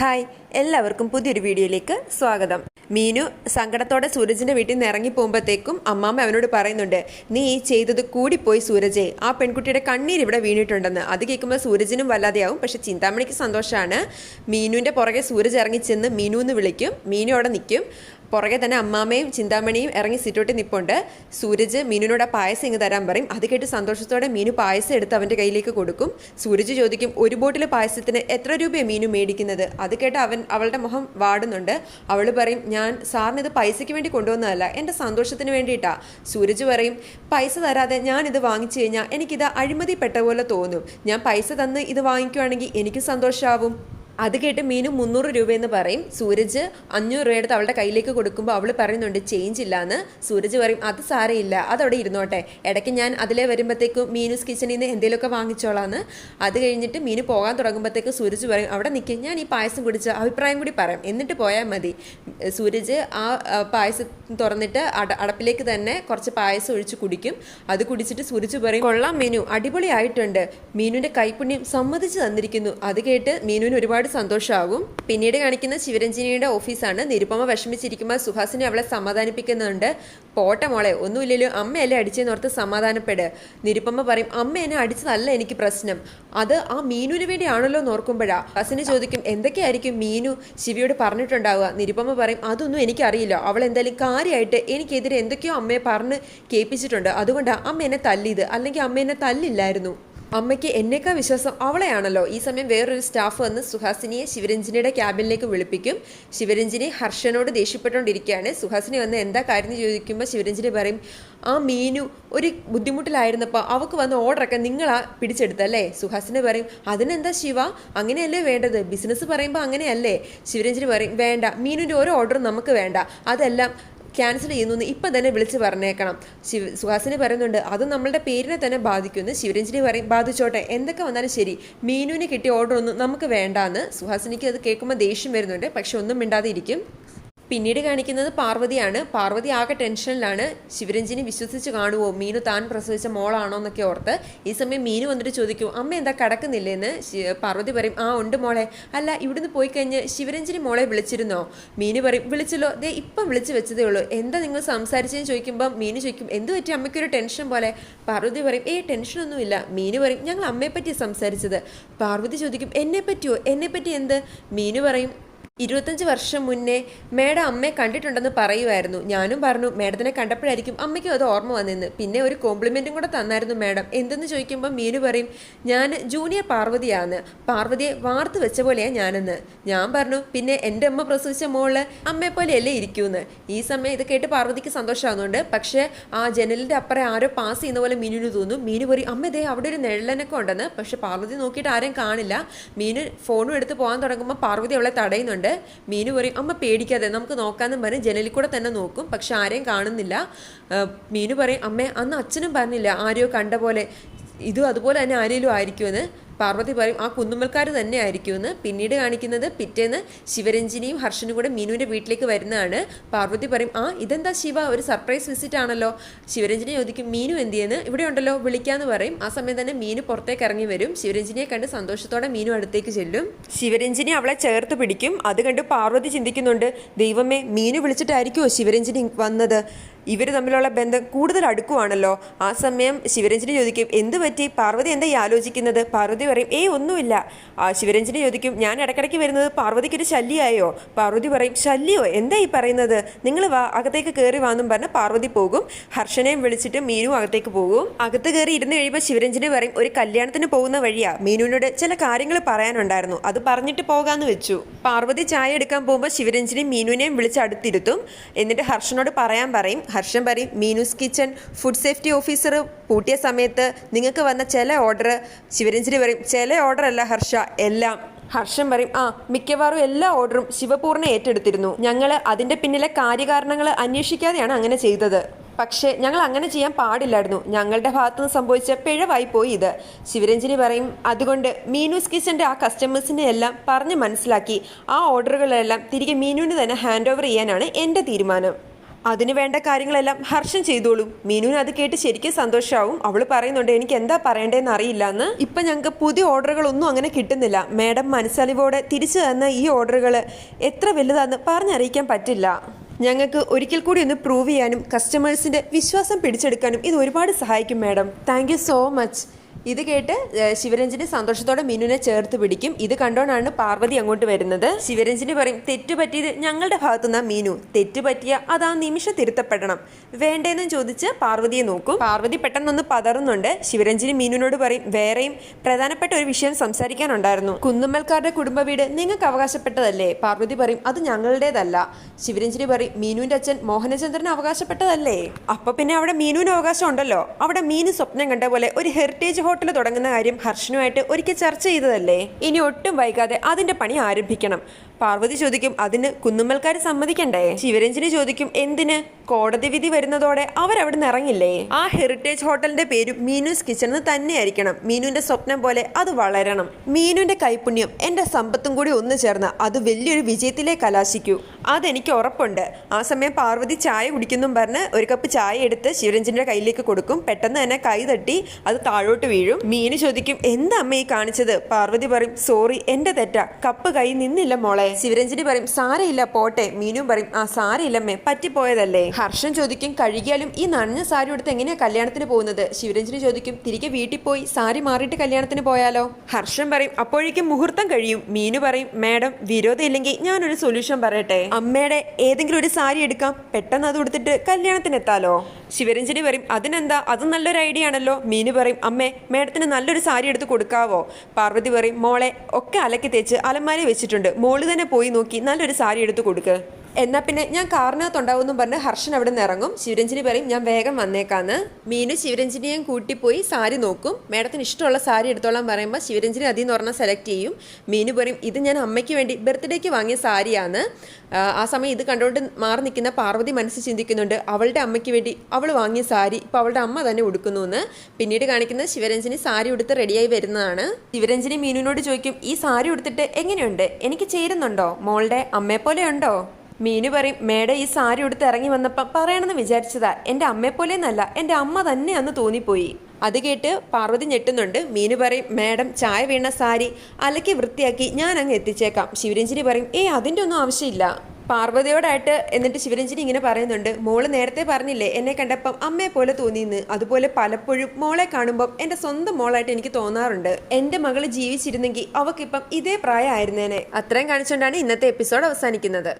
Hi എല്ലാവർക്കും പുതിയൊരു വീഡിയോയിലേക്ക് സ്വാഗതം. മീനു സങ്കടത്തോടെ സൂരജിന്റെ വീട്ടിൽ നിന്ന് ഇറങ്ങി പോകുമ്പോഴത്തേക്കും അമ്മാമ്മ അവനോട് പറയുന്നുണ്ട് നീ ചെയ്തത് കൂടിപ്പോയി സൂരജെ. ആ പെൺകുട്ടിയുടെ കണ്ണീർ ഇവിടെ വീണിട്ടുണ്ടെന്ന്. അത് കേൾക്കുമ്പോൾ സൂരജിനും വല്ലാതെയാവും. പക്ഷെ ചിന്താമണിക്ക് സന്തോഷമാണ് മീനുവിന്റെ പുറകെ സൂരജ് ഇറങ്ങി ചെന്ന് മീനു എന്ന് വിളിക്കും. മീനു അവിടെ നിൽക്കും. പുറകെ തന്നെ അമ്മാമ്മയും ചിന്താമണിയും ഇറങ്ങി സിറ്റോട്ടിൽ നിൽപ്പുണ്ട് സൂരജ് മീനുവിനോട് പായസം ഇങ്ങ് തരാൻ പറയും. അത് കേട്ട് സന്തോഷത്തോടെ മീനു പായസം എടുത്ത് അവന്റെ കയ്യിലേക്ക് കൊടുക്കും. സൂരജ് ചോദിക്കും ഒരു ബോട്ടിൽ പായസത്തിന് എത്ര രൂപയാണ് മീനു മേടിക്കുന്നത്? അത് കേട്ട് അവൻ അവളുടെ മുഖം വാടുന്നുണ്ട്. അവൾ പറയും ഞാൻ സാറിന് ഇത് പൈസയ്ക്ക് വേണ്ടി കൊണ്ടുവന്നതല്ല എന്റെ സന്തോഷത്തിന് വേണ്ടിയിട്ടാണ് സൂരജ് പറയും പൈസ തരാതെ ഞാൻ ഇത് വാങ്ങിച്ചു കഴിഞ്ഞാൽ എനിക്കിത് അഴിമതിപ്പെട്ട പോലെ തോന്നും. ഞാൻ പൈസ തന്ന് ഇത് വാങ്ങിക്കുവാണെങ്കിൽ എനിക്കും സന്തോഷമാവും അത് കേട്ട് മീനു മുന്നൂറ് രൂപയെന്ന് പറയും. സൂരജ് അഞ്ഞൂറ് രൂപ എടുത്ത് അവളുടെ കയ്യിലേക്ക് കൊടുക്കുമ്പോൾ അവൾ പറയുന്നുണ്ട് ചേഞ്ച് ഇല്ലാന്ന് സൂരജ് പറയും അത് സാരയില്ല അതവിടെ ഇരുന്നോട്ടെ. ഇടയ്ക്ക് ഞാൻ അതിലേ വരുമ്പോഴത്തേക്കും മീനുസ് കിച്ചണിൽ നിന്ന് എന്തെങ്കിലുമൊക്കെ വാങ്ങിച്ചോളാന്ന്. അത് കഴിഞ്ഞിട്ട് മീനു പോകാൻ തുടങ്ങുമ്പോഴത്തേക്ക് സൂരജ് പറയും അവിടെ നിൽക്കും ഞാൻ ഈ പായസം കുടിച്ച അഭിപ്രായം കൂടി പറയാം. എന്നിട്ട് പോയാൽ മതി. സൂരജ് ആ, പായസം തുറന്നിട്ട് അട അടപ്പിലേക്ക് തന്നെ കുറച്ച് പായസം ഒഴിച്ച് കുടിക്കും. അത് കുടിച്ചിട്ട് സൂരജ് പറയും കൊള്ളാം മീനു അടിപൊളിയായിട്ടുണ്ട്. മീനുവിന്റെ കൈപ്പുണ്യം സമ്മതിച്ച് തന്നിരിക്കുന്നു. അത് കേട്ട് മീനുവിന് ഒരുപാട് സന്തോഷമാകും പിന്നീട് കാണിക്കുന്ന ശിവരഞ്ജിനിയുടെ ഓഫീസാണ്. നിരുപമ വിഷമിച്ചിരിക്കുമ്പോൾ സുഹാസിനെ അവളെ സമാധാനിപ്പിക്കുന്നുണ്ട്. പോട്ടെ മോളെ ഒന്നുമില്ലല്ലോ. അമ്മയല്ലേ അടിച്ചെന്നോർത്ത് സമാധാനപ്പെട്. നിരുപമ പറയും അമ്മ എന്നെ അടിച്ചതല്ല എനിക്ക് പ്രശ്നം. അത് ആ മീനുവിന് വേണ്ടിയാണല്ലോ നോർക്കുമ്പോഴാ ഹസിനെ ചോദിക്കും എന്തൊക്കെയായിരിക്കും മീനു? ശിവയോട് പറഞ്ഞിട്ടുണ്ടാവുക. നിരുപമ പറയും അതൊന്നും എനിക്കറിയില്ല. അവൾ എന്തായാലും കാര്യമായിട്ട് എനിക്കെതിരെ എന്തൊക്കെയോ അമ്മയെ പറഞ്ഞ് കേൾപ്പിച്ചിട്ടുണ്ട്. അതുകൊണ്ടാണ് അമ്മ എന്നെ തല്ലിയത്. അല്ലെങ്കിൽ അമ്മ എന്നെ തല്ലില്ലായിരുന്നു. അമ്മയ്ക്ക് എന്നേക്കാ വിശ്വാസം അവളെയാണല്ലോ. ഈ സമയം വേറൊരു സ്റ്റാഫ് വന്ന് സുഹാസിനിയെ ശിവരഞ്ജിനിയുടെ ക്യാബിനിലേക്ക് വിളിപ്പിക്കും. ശിവരഞ്ജിനി ഹർഷനോട് ദേഷ്യപ്പെട്ടുകൊണ്ടിരിക്കുകയാണ്. സുഹാസിനി വന്ന് എന്താ കാര്യം ചോദിക്കുമ്പോൾ ശിവരഞ്ജിനി പറയും ആ മീനു ഒരു ബുദ്ധിമുട്ടിലായിരുന്നപ്പോൾ അവൾക്ക് വന്ന ഓർഡറൊക്കെ നിങ്ങളാ പിടിച്ചെടുത്തല്ലേ? സുഹാസിനി പറയും അതിനെന്താ ശിവ? അങ്ങനെയല്ലേ വേണ്ടത്? ബിസിനസ് പറയുമ്പോൾ അങ്ങനെയല്ലേ? ശിവരഞ്ജിനി പറയും വേണ്ട മീനുവിന്റെ ഓരോ ഓർഡറും നമുക്ക് വേണ്ട. അതെല്ലാം ക്യാൻസൽ ചെയ്യുന്നു എന്ന് ഇപ്പം തന്നെ വിളിച്ച് പറഞ്ഞേക്കണം. ശിവ സുഹാസിനി പറയുന്നുണ്ട് അത് നമ്മളുടെ പേരിനെ തന്നെ ബാധിക്കുന്നു ശിവരഞ്ജിനി പറയും ബാധിച്ചോട്ടെ എന്തൊക്കെ വന്നാലും ശരി മീനുവിന് കിട്ടിയ ഓർഡർ ഒന്നും നമുക്ക് വേണ്ടാന്ന്. സുഹാസിനിക്ക് അത് കേൾക്കുമ്പോൾ ദേഷ്യം വരുന്നുണ്ട് പക്ഷെ ഒന്നും മിണ്ടാതെ ഇരിക്കും. പിന്നീട് കാണിക്കുന്നത് പാർവതിയാണ്. പാർവതി ആകെ ടെൻഷനിലാണ്. ശിവരഞ്ജിനി വിശ്വസിച്ച് കാണുമോ മീനു താൻ പ്രസവിച്ച മോളാണോ എന്നൊക്കെ ഓർത്ത് ഈ സമയം മീനു വന്നിട്ട് ചോദിക്കും അമ്മ എന്താ കടക്കുന്നില്ലേന്ന്? പാർവതി പറയും ആ ഉണ്ട് മോളെ. അല്ല ഇവിടുന്ന് പോയി കഴിഞ്ഞ് ശിവരഞ്ജിനി മോളെ വിളിച്ചിരുന്നോ? മീനു പറയും വിളിച്ചല്ലോ. ദേ ഇപ്പം വിളിച്ചു വെച്ചതേ ഉള്ളൂ. എന്താ നിങ്ങൾ സംസാരിച്ചതെന്ന് ചോദിക്കുമ്പോൾ മീനു ചോദിക്കും എന്ത് പറ്റി? അമ്മയ്ക്കൊരു ടെൻഷൻ പോലെ? പാർവതി പറയും ഏ ടെൻഷനൊന്നുമില്ല മീനു പറയും ഞങ്ങൾ അമ്മയെ പറ്റി സംസാരിച്ചത്. പാർവതി ചോദിക്കും എന്നെ പറ്റിയോ എന്നെ പറ്റി എന്ത്? മീനു പറയും ഇരുപത്തഞ്ച് വർഷം മുന്നേ മേഡം അമ്മയെ കണ്ടിട്ടുണ്ടെന്ന് പറയുമായിരുന്നു ഞാനും പറഞ്ഞു മേഡത്തിനെ കണ്ടപ്പോഴായിരിക്കും അമ്മയ്ക്കും അത് ഓർമ്മ വന്നെന്ന്. പിന്നെ ഒരു കോംപ്ലിമെന്റും കൂടെ തന്നായിരുന്നു മേഡം. എന്തെന്ന് ചോദിക്കുമ്പോൾ മീനു പറയും ഞാൻ ജൂനിയർ പാർവതിയാണ്. പാർവതിയെ വാർത്ത് വെച്ച പോലെയാണ് ഞാനെന്ന്. ഞാൻ പറഞ്ഞു പിന്നെ എന്റെ അമ്മ പ്രസവിച്ച മോൾ അമ്മയെ പോലെയല്ലേ ഇരിക്കൂന്ന്? ഈ സമയം ഇത് കേട്ട് പാർവതിക്ക് സന്തോഷമാകുന്നുണ്ട്. പക്ഷേ ആ ജനലിന്റെ അപ്പുറം ആരോ പാസ് ചെയ്യുന്ന പോലെ മീനുവിന് തോന്നും. മീനു പറയും അമ്മ ഇതേ അവിടെ ഒരു നെഴലനൊക്കെ ഉണ്ടെന്ന്. പക്ഷെ പാർവതി നോക്കിയിട്ട് ആരും കാണില്ല. മീനു ഫോണും എടുത്ത് പോകാൻ തുടങ്ങുമ്പോൾ പാർവതി അവളെ തടയുന്നുണ്ട്. മീനു പറയും അമ്മ പേടിക്കാതെ നമുക്ക് നോക്കാമെന്നും പറഞ്ഞ് ജനലിൽ കൂടെ തന്നെ നോക്കും പക്ഷെ ആരെയും കാണുന്നില്ല. മീനു പറയും അമ്മേ അന്ന് അച്ഛനും പറഞ്ഞില്ല ആരെയോ കണ്ട പോലെ ഇതും അതുപോലെ തന്നെ ആരെങ്കിലും ആയിരിക്കുമെന്ന്. പാർവതി പറയും ആ കുന്നുമ്മൽക്കാർ തന്നെ ആയിരിക്കുമെന്ന് പിന്നീട് കാണിക്കുന്നത് പിറ്റേന്ന് ശിവരഞ്ജിനിയും ഹർഷനും കൂടെ മീനുവിന്റെ വീട്ടിലേക്ക് വരുന്നതാണ്. പാർവതി പറയും ആ ഇതെന്താ ശിവ ഒരു സർപ്രൈസ് വിസിറ്റ് ആണല്ലോ. ശിവരഞ്ജിനി ചോദിക്കും മീനു എന്തിയെന്ന്? ഇവിടെ ഉണ്ടല്ലോ വിളിക്കാന്ന് പറയും. ആ സമയം തന്നെ മീനു പുറത്തേക്ക് ഇറങ്ങി വരും. ശിവരഞ്ജിനിയെ കണ്ട് സന്തോഷത്തോടെ മീനു അടുത്തേക്ക് ചെല്ലും. ശിവരഞ്ജിനി അവളെ ചേർത്ത് പിടിക്കും. അത് കണ്ട് പാർവതി ചിന്തിക്കുന്നുണ്ട് ദൈവമേ മീനു വിളിച്ചിട്ടായിരിക്കുമോ ശിവരഞ്ജിനി വന്നത്? ഇവർ തമ്മിലുള്ള ബന്ധം കൂടുതൽ അടുക്കുവാണല്ലോ. ആ സമയം ശിവരഞ്ജിനി ചോദിക്കും എന്ത് പറ്റി? പാർവതി എന്താ ആലോചിക്കുന്നത്? പാർവതി പറയും ഏയ് ഒന്നുമില്ല. ആ ശിവരഞ്ജിനി ചോദിക്കും ഞാൻ ഇടയ്ക്കിടയ്ക്ക് വരുന്നത് പാർവതിക്ക് ഒരു ശല്യമായോ പാർവതി പറയും ശല്യോ? എന്താ ഈ പറയുന്നത്? നിങ്ങൾ വാ അകത്തേക്ക് കയറി വാന്നും പറഞ്ഞ് പാർവതി പോകും. ഹർഷനെയും വിളിച്ചിട്ട് മീനു അകത്തേക്ക് പോകും. അകത്ത് കയറി ഇരുന്ന് കഴിയുമ്പോൾ ശിവരഞ്ജിനി പറയും ഒരു കല്യാണത്തിന് പോകുന്ന വഴിയാ. മീനുവിനോട് ചില കാര്യങ്ങൾ പറയാനുണ്ടായിരുന്നു. അത് പറഞ്ഞിട്ട് പോകാന്ന് വെച്ചു. പാർവതി ചായ എടുക്കാൻ പോകുമ്പോൾ ശിവരഞ്ജിനി മീനുവിനെയും വിളിച്ച് അടുത്തിരുത്തും. എന്നിട്ട് ഹർഷനോട് പറയാൻ പറയും ഹർഷൻ പറയും Meenus kitchen food safety officer പൂട്ടിയ സമയത്ത് നിങ്ങൾക്ക് വന്ന ചില ഓർഡർ ശിവരഞ്ജിനി പറയും ചില ഓർഡർ അല്ല ഹർഷ എല്ലാം. ഹർഷം പറയും ആ മിക്കവാറും എല്ലാ ഓർഡറും ശിവപൂർണ ഏറ്റെടുത്തിരുന്നു. ഞങ്ങൾ അതിന്റെ പിന്നിലെ കാര്യകാരണങ്ങൾ അന്വേഷിക്കാതെയാണ് അങ്ങനെ ചെയ്തത്. പക്ഷേ ഞങ്ങൾ അങ്ങനെ ചെയ്യാൻ പാടില്ലായിരുന്നു. ഞങ്ങളുടെ ഭാഗത്തുനിന്ന് സംഭവിച്ച പിഴവായി പോയി ഇത്. ശിവരഞ്ജിനി പറയും അതുകൊണ്ട് മീനൂസ് കിച്ചന്റെ ആ കസ്റ്റമേഴ്സിനെ എല്ലാം പറഞ്ഞ് മനസ്സിലാക്കി. ആ ഓർഡറുകളെല്ലാം തിരികെ മീനുവിന് തന്നെ ഹാൻഡ് ഓവർ ചെയ്യാനാണ് എന്റെ തീരുമാനം. അതിന് വേണ്ട കാര്യങ്ങളെല്ലാം ഹർഷം ചെയ്തോളും. മീനുവിന് അത് കേട്ട് ശരിക്കും സന്തോഷമാവും അവൾ പറയുന്നുണ്ട് എനിക്ക് എന്താ പറയേണ്ടതെന്ന് അറിയില്ല എന്ന് ഇപ്പം ഞങ്ങൾക്ക് പുതിയ ഓർഡറുകളൊന്നും അങ്ങനെ കിട്ടുന്നില്ല. മാഡം മനസ്സലിവോടെ തിരിച്ചു തന്ന ഈ ഓർഡറുകൾ എത്ര വലുതാന്ന് പറഞ്ഞറിയിക്കാൻ പറ്റില്ല. ഞങ്ങൾക്ക് ഒരിക്കൽ കൂടി ഒന്ന് പ്രൂവ് ചെയ്യാനും കസ്റ്റമേഴ്സിന്റെ വിശ്വാസം പിടിച്ചെടുക്കാനും ഇത് ഒരുപാട് സഹായിക്കും മാഡം. Thank so much. ഇത് കേട്ട് ശിവരഞ്ജിനി സന്തോഷത്തോടെ മിനുവിനെ ചേർത്ത് പിടിക്കും. ഇത് കണ്ടോണ്ടാണ് പാർവതി അങ്ങോട്ട് വരുന്നത്. ശിവരഞ്ജിനി പറയും തെറ്റ് പറ്റിയത് ഞങ്ങളുടെ ഭാഗത്തുനിന്നാ മീനു. തെറ്റ് പറ്റിയ അത് ആ നിമിഷം തിരുത്തപ്പെടണം. വേണ്ടേന്നും ചോദിച്ച് പാർവതിയെ നോക്കും. പാർവതി പെട്ടെന്നൊന്ന് പതറുന്നുണ്ട്. ശിവരഞ്ജിനി മീനുവിനോട് പറയും വേറെയും പ്രധാനപ്പെട്ട ഒരു വിഷയം സംസാരിക്കാനുണ്ടായിരുന്നു. കുന്നുമ്മൽക്കാരുടെ കുടുംബ വീട് നിങ്ങൾക്ക് അവകാശപ്പെട്ടതല്ലേ? പാർവതി പറയും അത് ഞങ്ങളുടേതല്ല. ശിവരഞ്ജിനി പറയും മീനുവിന്റെ അച്ഛൻ മോഹനചന്ദ്രന് അവകാശപ്പെട്ടതല്ലേ? അപ്പൊ പിന്നെ അവിടെ മീനുവിന് അവകാശം ഉണ്ടല്ലോ. അവിടെ മീനു സ്വപ്നം കണ്ട പോലെ ഒരു ഹെറിറ്റേജ് ഹോട്ടൽ തുടങ്ങുന്ന കാര്യം ഹർഷനുമായിട്ട് ഒരിക്കൽ ചർച്ച ചെയ്തതല്ലേ? ഇനി ഒട്ടും വൈകാതെ അതിന്റെ പണി ആരംഭിക്കണം. പാർവതി ചോദിക്കും അതിന് കുന്നുമ്മൽക്കാർ സമ്മതിക്കണ്ടേ? ശിവരഞ്ജനി ചോദിക്കും എന്തിന്? കോടതി വിധി വരുന്നതോടെ അവരവിടെ നിന്ന് ഇറങ്ങില്ലേ? ആ ഹെറിറ്റേജ് ഹോട്ടലിന്റെ പേര് മീനൂസ് കിച്ചൺ എന്ന് തന്നെയായിരിക്കണം. മീനുവിന്റെ സ്വപ്നം പോലെ അത് വളരണം. മീനുവിന്റെ കൈപുണ്യം എന്റെ സമ്പത്തും കൂടി ഒന്ന് ചേർന്ന് അത് വലിയൊരു വിജയത്തിലേ കലാശിക്കൂ. അതെനിക്ക് ഉറപ്പുണ്ട്. ആ സമയം പാർവതി ചായ കുടിക്കുന്നും പറഞ്ഞ് ഒരു കപ്പ് ചായ എടുത്ത് ശിവരഞ്ജിന്റെ കയ്യിലേക്ക് കൊടുക്കും. പെട്ടെന്ന് തന്നെ കൈ തട്ടി അത് താഴോട്ട് വീഴും. മീനു ചോദിക്കും എന്താ അമ്മ ഈ കാണിച്ചത്? പാർവതി പറയും സോറി എന്റെ തെറ്റാ. കപ്പ് കൈ നിന്നില്ല മോളെ. ശിവരഞ്ജനി പറയും സാരയില്ല പോട്ടെ. മീനും പറയും ആ സാരയില്ലമ്മേ പറ്റിപ്പോയതല്ലേ. ഹർഷൻ ചോദിക്കും കഴുകിയാലും ഈ നനഞ്ഞ സാരി എടുത്ത് എങ്ങനെയാ കല്യാണത്തിന് പോകുന്നത്? ശിവരഞ്ജനി ചോദിക്കും തിരികെ വീട്ടിൽ പോയി സാരി മാറിയിട്ട് കല്യാണത്തിന് പോയാലോ? ഹർഷൻ പറയും അപ്പോഴേക്കും മുഹൂർത്തം കഴിയും. മീനു പറയും മാഡം വിരോധം ഇല്ലെങ്കിൽ ഞാനൊരു സൊല്യൂഷൻ പറയട്ടെ. അമ്മയുടെ ഏതെങ്കിലും ഒരു സാരി എടുക്കാം പെട്ടെന്ന് അത് കൊടുത്തിട്ട് കല്യാണത്തിന് എത്താലോ? ശിവരഞ്ജനി പറയും അതിനെന്താ? അത് നല്ലൊരു ഐഡിയ ആണല്ലോ. മീനു പറയും അമ്മേ മേഡത്തിന് നല്ലൊരു സാരി എടുത്ത് കൊടുക്കാവോ? പാർവതി പറയും മോളെ ഒക്കെ അലക്കി തേച്ച് അലമാരി വെച്ചിട്ടുണ്ട്. മോൾ തന്നെ പോയി നോക്കി. നല്ലൊരു സാരി എടുത്ത് കൊടുക്ക്. എന്നാ പിന്നെ ഞാൻ കാറിനകത്തുണ്ടാവുമെന്നും പറഞ്ഞ് ഹർഷൻ അവിടെ നിന്ന് ഇറങ്ങും. ശിവരഞ്ജനി പറയും ഞാൻ വേഗം വന്നേക്കാന്ന്. മീനു ശിവരഞ്ജനിയും കൂട്ടിപ്പോയി സാരി നോക്കും. മേഡത്തിന് ഇഷ്ടമുള്ള സാരി എടുത്തോളാൻ പറയുമ്പോൾ ശിവരഞ്ജനി അതിൽ നിന്ന് പറഞ്ഞാൽ സെലക്ട് ചെയ്യും. മീനു പറയും ഇത് ഞാൻ അമ്മയ്ക്ക് വേണ്ടി ബർത്ത്ഡേക്ക് വാങ്ങിയ സാരിയാണ്. ആ, സമയം ഇത് കണ്ടുകൊണ്ട് മാറി നിൽക്കുന്ന പാർവതി മനസ്സ് ചിന്തിക്കുന്നുണ്ട്. അവളുടെ അമ്മയ്ക്ക് വേണ്ടി അവൾ വാങ്ങിയ സാരി ഇപ്പോൾ അവളുടെ അമ്മ തന്നെ ഉടുക്കുന്നു എന്ന് പിന്നീട് കാണിക്കുന്ന ശിവരഞ്ജനി സാരി ഉടുത്ത് റെഡിയായി വരുന്നതാണ്. ശിവരഞ്ജനി മീനുവിനോട് ചോദിക്കും ഈ സാരി ഉടുത്തിട്ട് എങ്ങനെയുണ്ട്? എനിക്ക് ചേരുന്നുണ്ടോ? മോളുടെ അമ്മയെ പോലെ ഉണ്ടോ മീനു പറയും മേഡം ഈ സാരി എടുത്ത് ഇറങ്ങി വന്നപ്പം പറയണമെന്ന് വിചാരിച്ചതാ. എന്റെ അമ്മയെപ്പോലെ എന്നല്ല എന്റെ അമ്മ തന്നെ അന്ന് തോന്നിപ്പോയി. അത് കേട്ട് പാർവതി ഞെട്ടുന്നുണ്ട്. മീനു പറയും മേഡം ചായ വീണ സാരി അലക്കി വൃത്തിയാക്കി ഞാൻ അങ്ങ് എത്തിച്ചേക്കാം. ശിവരഞ്ജിനി പറയും ഏ അതിന്റെ ഒന്നും ആവശ്യമില്ല. പാർവതിയോടായിട്ട് എന്നിട്ട് ശിവരഞ്ജിനി ഇങ്ങനെ പറയുന്നുണ്ട് മോൾ നേരത്തെ പറഞ്ഞില്ലേ എന്നെ കണ്ടപ്പം അമ്മയെ പോലെ തോന്നിയെന്ന്. അതുപോലെ പലപ്പോഴും മോളെ കാണുമ്പം എന്റെ സ്വന്തം മോളായിട്ട് എനിക്ക് തോന്നാറുണ്ട്. എന്റെ മകൾ ജീവിച്ചിരുന്നെങ്കിൽ അവക്കിപ്പം ഇതേ പ്രായമായിരുന്നേനെ. അത്രയും കാണിച്ചുകൊണ്ടാണ് ഇന്നത്തെ എപ്പിസോഡ് അവസാനിക്കുന്നത്.